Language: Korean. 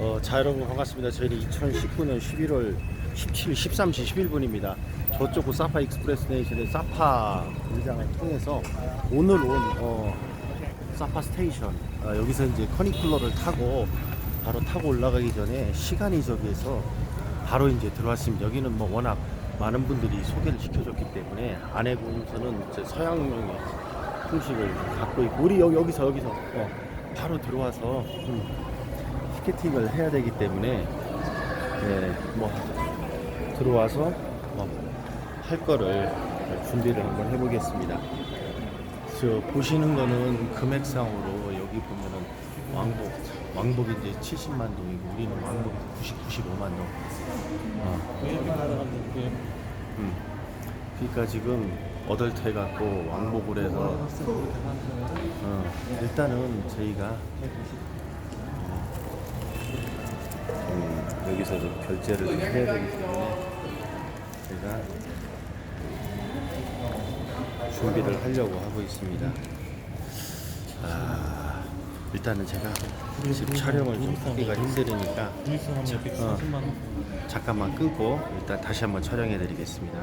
어, 자 여러분 반갑습니다. 저희는 2019년 11월 17, 13시 11분입니다. 저쪽 사파 익스프레스 네이션의 사파 공장을 통해서 오늘 온 어, 사파 스테이션 아, 여기서 이제 커니쿨러를 타고 바로 타고 올라가기 전에 시간이 저기에서 바로 이제 들어왔습니다. 여기는 뭐 워낙 많은 분들이 소개를 시켜줬기 때문에 이제 서양용의 풍식을 갖고 있고 우리 여기 여기서 여기서 어, 바로 들어와서 음, 티켓팅을 해야 되기 때문에 네, 뭐 들어와서 뭐 할 거를 준비를 한번 해보겠습니다. 저 보시는 거는 금액상으로 여기 보면은 왕복 왕복이 이제 70만 동이고 우리는 왕복이 90, 95만 동. 어. 음. 그러니까 지금 어덜트 해갖고 왕복을 해서 어, 일단은 저희가 음, 여기서 좀 결제를 좀 해야 되기 때문에 제가 준비를 하려고 하고 있습니다. 아, 일단은 제가 지금 촬영을 좀 하기가 힘들으니까 루이스 하면 어. 140만 원. 잠깐만 끊고 일단 다시 한번 촬영해 드리겠습니다.